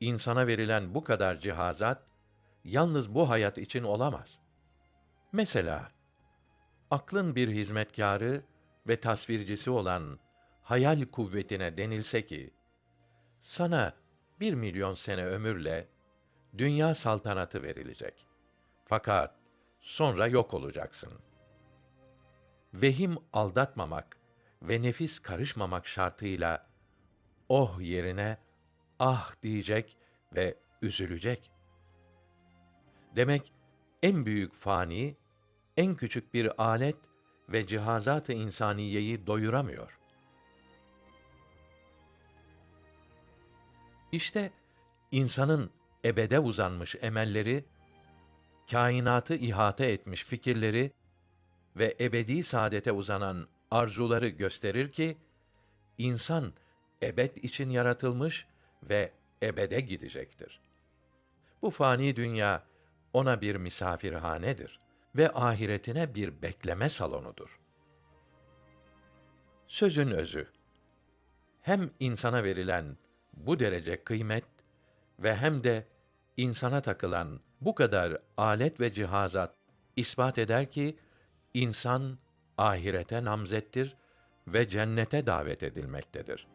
insana verilen bu kadar cihazat yalnız bu hayat için olamaz. Mesela aklın bir hizmetkarı ve tasvircisi olan hayal kuvvetine denilse ki sana bir milyon sene ömürle dünya saltanatı verilecek. Fakat sonra yok olacaksın. Vehim aldatmamak ve nefis karışmamak şartıyla oh yerine ah diyecek ve üzülecek. Demek en büyük fani en küçük bir alet ve cihazat-ı insaniyeyi doyuramıyor. İşte insanın ebede uzanmış emelleri, kainatı ihate etmiş fikirleri ve ebedi saadete uzanan arzuları gösterir ki insan ebed için yaratılmış ve ebede gidecektir. Bu fani dünya ona bir misafirhanedir ve ahiretine bir bekleme salonudur. Sözün özü hem insana verilen bu derece kıymet ve hem de insana takılan bu kadar alet ve cihazat ispat eder ki insan ahirete namzettir ve cennete davet edilmektedir.